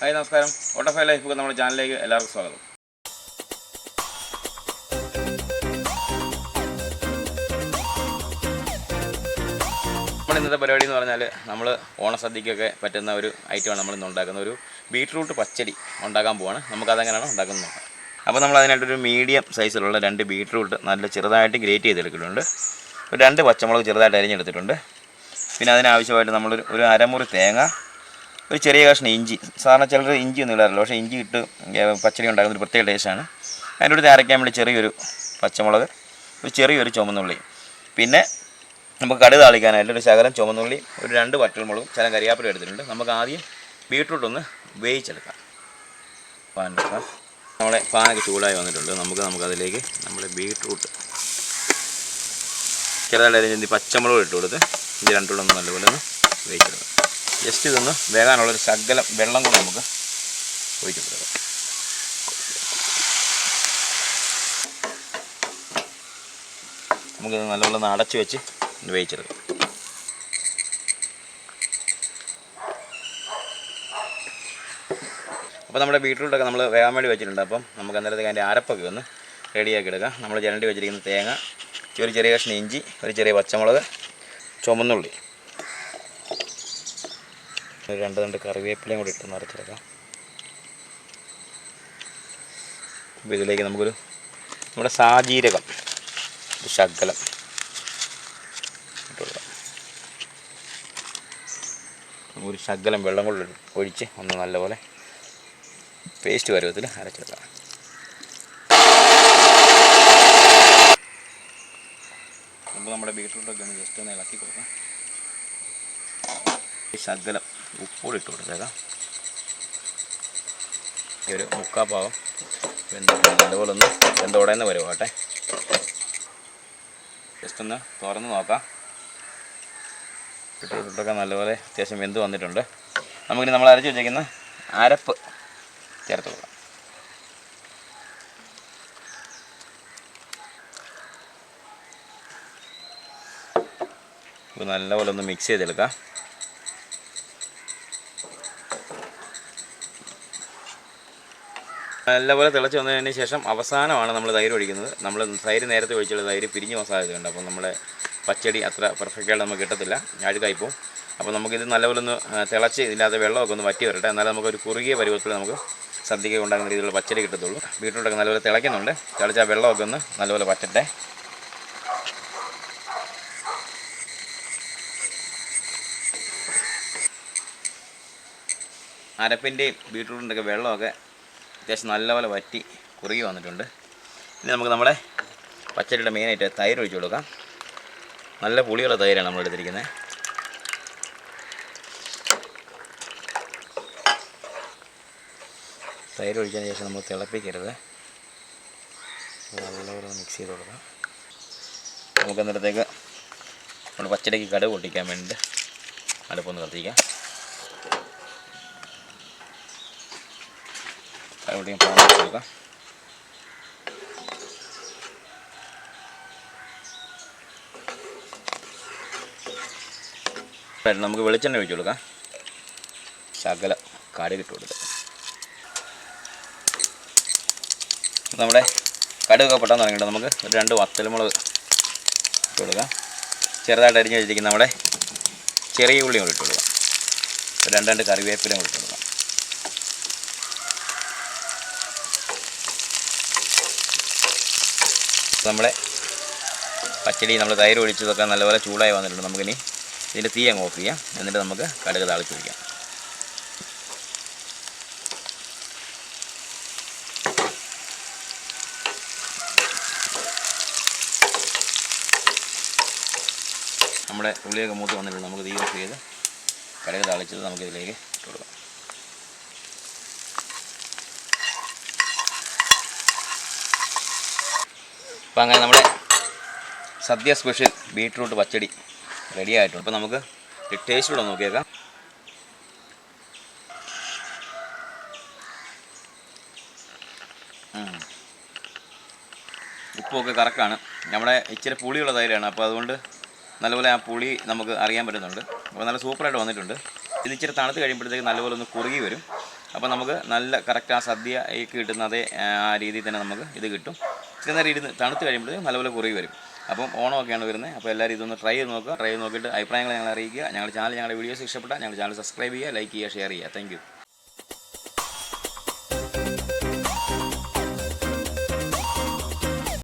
Hi നമസ്കാരം. ഓട്ടോഫൈ life നമ്മുടെ ചാനലിലേക്ക് എല്ലാവർക്കും സ്വാഗതം. നമ്മുടെ ഇന്നത്തെ പരിപാടി എന്ന് പറഞ്ഞാൽ നമ്മൾ ഓണസദ്യക്കൊക്കെ പറ്റുന്ന ഒരു ഐറ്റമാണ് നമ്മൾ ഇന്ന് ഉണ്ടാക്കുന്ന ഒരു ബീട്രൂട്ട് പച്ചടി ഉണ്ടാക്കാൻ പോവാണ്. നമുക്കതെങ്ങനെയാണ് ഉണ്ടാക്കുന്നത് നോക്കാം. അപ്പോൾ നമ്മൾ അതിനായിട്ടൊരു മീഡിയം സൈസിലുള്ള രണ്ട് ബീട്രൂട്ട് നല്ല ചെറുതായിട്ട് ഗ്രേറ്റ് ചെയ്തെടുക്കുന്നുണ്ട് ഒരു രണ്ട് പച്ചമുളക് ചെറുതായിട്ട് അരിഞ്ഞെടുത്തിട്ടുണ്ട്. പിന്നെ അതിനാവശ്യമായിട്ട് നമ്മളൊരു ഒരു അരമുറി തേങ്ങ ഒരു ചെറിയ കഷ്ണം ഇഞ്ചി. സാധാരണ ചിലർ ഇഞ്ചി ഒന്നും ഇടാറില്ല. പക്ഷേ ഇഞ്ചി ഇട്ട് പച്ചടി ഉണ്ടാക്കുന്ന ഒരു പ്രത്യേക ടേസ്റ്റാണ് അതിന്റെ കൂടെ അരയ്ക്കാൻ വേണ്ടി ചെറിയൊരു പച്ചമുളക് ഒരു ചെറിയൊരു ചുമന്നുള്ളി പിന്നെ നമുക്ക് കടുക് താളിക്കാനായിട്ട് ഒരു ശകലം ചുമന്നുള്ളി ഒരു രണ്ട് വറ്റൽമുളകും ശകലം കരിയാപ്പിലും എടുത്തിട്ടുണ്ട്. നമുക്ക് ആദ്യം ബീട്രൂട്ട് ഒന്ന് വേവിച്ചെടുക്കാം. പാനെടുക്കാം നമ്മളെ പാനൊക്കെ ചൂടായി വന്നിട്ടുണ്ട്. നമുക്ക് നമുക്കതിലേക്ക് നമ്മുടെ ബീട്രൂട്ട് ഇനി പച്ചമുളക് ഇട്ട് കൊടുത്ത് ഇത് രണ്ടുള്ളൊന്ന് നല്ലപോലെ ഒന്ന് വേവിച്ചെടുക്കാം. ജസ്റ്റ് ഇതൊന്ന് വേകാനുള്ളൊരു ശകലം വെള്ളം കൂടെ നമുക്ക് ഒഴിച്ചു കൊടുക്കാം. നമുക്കിത് നല്ലവണ്ണം അടച്ചു വെച്ച് വേവിച്ചെടുക്കാം. അപ്പോൾ നമ്മുടെ ബീട്രൂട്ടൊക്കെ നമ്മൾ വേകാൻ വേണ്ടി വെച്ചിട്ടുണ്ട്. അപ്പം നമുക്ക് അന്നേരത്തേക്ക് അതിന്റെ അരപ്പൊക്കെ ഒന്ന് റെഡിയാക്കി എടുക്കാം. നമ്മൾ ചിരണ്ടി വെച്ചിരിക്കുന്ന തേങ്ങ ഒരു ചെറിയ കഷ്ണം ഇഞ്ചി ഒരു ചെറിയ പച്ചമുളക് ചുമന്നുള്ളി. രണ്ട് രണ്ട് കറിവേപ്പിലയും കൂടി ഇട്ട് നിറച്ചെടുക്കാം. അപ്പോൾ ഇതിലേക്ക് നമുക്കൊരു നമ്മുടെ സാജീരകം ശകലം ഒരു ശകലം വെള്ളം കൊണ്ട് ഒഴിച്ച് ഒന്ന് നല്ലപോലെ പേസ്റ്റ് പരുവത്തിൽ അരച്ചെടുക്കാം. നമ്മുടെ ബീട്രൂട്ടൊക്കെ ഒന്ന് ജസ്റ്റ് ഒന്ന് ഇളക്കി കൊടുക്കാം. ശകലം ഉപ്പൂടി ഇട്ട് കൊടുത്തേക്കാം ഈ ഒരു മുക്കാ ഭാഗം വെന്തിട്ടുണ്ട് അതുപോലെ ഒന്ന് വരും വരുവാട്ടെ ജസ്റ്റ് ഒന്ന് തുറന്ന് നോക്കാം. ഇട്ടിട്ടൊക്കെ നല്ലപോലെ അത്യാവശ്യം വെന്ത് വന്നിട്ടുണ്ട്. നമുക്കിനി നമ്മൾ അരച്ച് വെച്ചേക്കുന്ന അരപ്പ് ചേർത്ത് കൊടുക്കാം. നല്ലപോലെ ഒന്ന് മിക്സ് ചെയ്തെടുക്കാം. നല്ലപോലെ തിളച്ച് വന്നതിന് ശേഷം അവസാനമാണ് നമ്മൾ തൈര് ഒഴിക്കുന്നത്. നമ്മൾ തൈര് നേരത്തെ ഒഴിച്ചുള്ള തൈര് പിരിഞ്ഞു പോകാൻ സാധ്യതയുണ്ട്. അപ്പം നമ്മുടെ പച്ചടി അത്ര പെർഫെക്റ്റായിട്ട് നമുക്ക് കിട്ടത്തില്ല. അഴുക്കായിപ്പോവും അപ്പോൾ നമുക്കിത് നല്ലപോലെ ഒന്ന് തിളച്ച് ഇതിനകത്ത് വെള്ളമൊക്കെ ഒന്ന് വറ്റി വരട്ടെ. എന്നാലും നമുക്കൊരു കുറുകിയ പരുവത്തിൽ നമുക്ക് സദ്യക്ക് ഉണ്ടാകുന്ന രീതിയിലുള്ള പച്ചടി കിട്ടത്തുള്ളൂ. ബീട്രൂട്ടൊക്കെ നല്ലപോലെ തിളയ്ക്കുന്നുണ്ട്. തിളച്ച വെള്ളമൊക്കെ ഒന്ന് നല്ലപോലെ വറ്റട്ടെ. അരപ്പിന്റെയും ബീട്രൂട്ടിന്റെയൊക്കെ വെള്ളമൊക്കെ അത്യാവശ്യം നല്ലപോലെ വറ്റി കുറുകി വന്നിട്ടുണ്ട്. ഇനി നമുക്ക് നമ്മുടെ പച്ചടിയുടെ മെയിനായിട്ട് തൈര് ഒഴിച്ചു കൊടുക്കാം. നല്ല പുളിയുള്ള തൈരാണ് നമ്മൾ എടുത്തിരിക്കുന്നത്. തൈര് ഒഴിച്ചതിന് ശേഷം നമ്മൾ തിളപ്പിക്കരുത്. നല്ലപോലെ മിക്സ് ചെയ്ത് കൊടുക്കാം. നമുക്ക് അന്നേരത്തേക്ക് നമ്മുടെ പച്ചടിക്ക് കടുക് പൊട്ടിക്കാൻ വേണ്ടിയിട്ട് അടുപ്പൊന്ന് കത്തിക്കാം. എവിടെയും വെച്ച് കൊടുക്കാം നമുക്ക് വെളിച്ചെണ്ണ ഒഴിച്ചു കൊടുക്കാം. ശകല കടുക് ഇട്ട് കൊടുക്കാം നമ്മുടെ കടുകൊക്കെ പെട്ടെന്ന് തുടങ്ങിയിട്ട് നമുക്ക് ഒരു രണ്ട് വത്തൽമുളക് ഇട്ട് കൊടുക്കാം. ചെറുതായിട്ട് അരിഞ്ഞ് വെച്ചിരിക്കുന്ന നമ്മുടെ ചെറിയ ഉള്ളിയും കൂടി ഇട്ട് കൊടുക്കാം. രണ്ട് രണ്ട് കറിവേപ്പിലും കൂടി നമ്മുടെ പച്ചടി നമ്മൾ തൈര് ഒഴിച്ചതൊക്കെ നല്ലപോലെ ചൂടായി വന്നിട്ടുണ്ട്. നമുക്കിനി ഇതിന്റെ തീ അങ്ങ് ഓഫ് ചെയ്യാം. എന്നിട്ട് നമുക്ക് കടുക് താളിച്ച് വയ്ക്കാം നമ്മുടെ ഉള്ളിയൊക്കെ മൂത്ത് വന്നിട്ടുണ്ട്. നമുക്ക് തീ ഓഫ് ചെയ്ത് കടുക് താളിച്ചത് നമുക്കിതിലേക്ക് ഇട്ട് കൊടുക്കാം. അപ്പോൾ അങ്ങനെ നമ്മുടെ sadya special beetroot pachadi ready ആയിട്ടുണ്ട്. അപ്പോൾ നമുക്ക് ടേസ്റ്റ് കൂടെ നോക്കിയേക്കാം. ഉപ്പൊക്കെ കറക്റ്റാണ് നമ്മുടെ ഇച്ചിരി പുളിയുള്ള തൈരാണ്. അപ്പോൾ അതുകൊണ്ട് നല്ലപോലെ ആ പുളി നമുക്ക് അറിയാൻ പറ്റുന്നുണ്ട്. അപ്പോൾ നല്ല സൂപ്പറായിട്ട് വന്നിട്ടുണ്ട്. ഇത് ഇച്ചിരി തണുത്ത് കഴിയുമ്പോഴത്തേക്ക് നല്ലപോലെ ഒന്ന് കുറുകി വരും. അപ്പോൾ നമുക്ക് നല്ല കറക്റ്റ് ആ സദ്യ കിട്ടുന്ന അതേ ആ രീതിയിൽ തന്നെ നമുക്ക് ഇത് കിട്ടും. ഇച്ചിരി നേരം ഇരുന്ന് തണുത്ത് കഴിയുമ്പോഴത്തേക്കും നല്ലപോലെ കുറി വരും. അപ്പം ഓണമൊക്കെയാണ് വരുന്നത്. അപ്പോൾ എല്ലാവരും ഇതൊന്ന് ട്രൈ ചെയ്ത് നോക്കുക. ട്രൈ ചെയ്ത് നോക്കിയിട്ട് അഭിപ്രായങ്ങൾ ഞങ്ങളെ അറിയിക്കുക. ഞങ്ങളുടെ ചാനൽ ഞങ്ങളുടെ വീഡിയോസ് ഇഷ്ടപ്പെട്ടാൽ ഞങ്ങളുടെ ചാനൽ സബ്സ്ക്രൈബ് ചെയ്യുക ലൈക്ക് ചെയ്യുക ഷെയർ ചെയ്യുക. താങ്ക്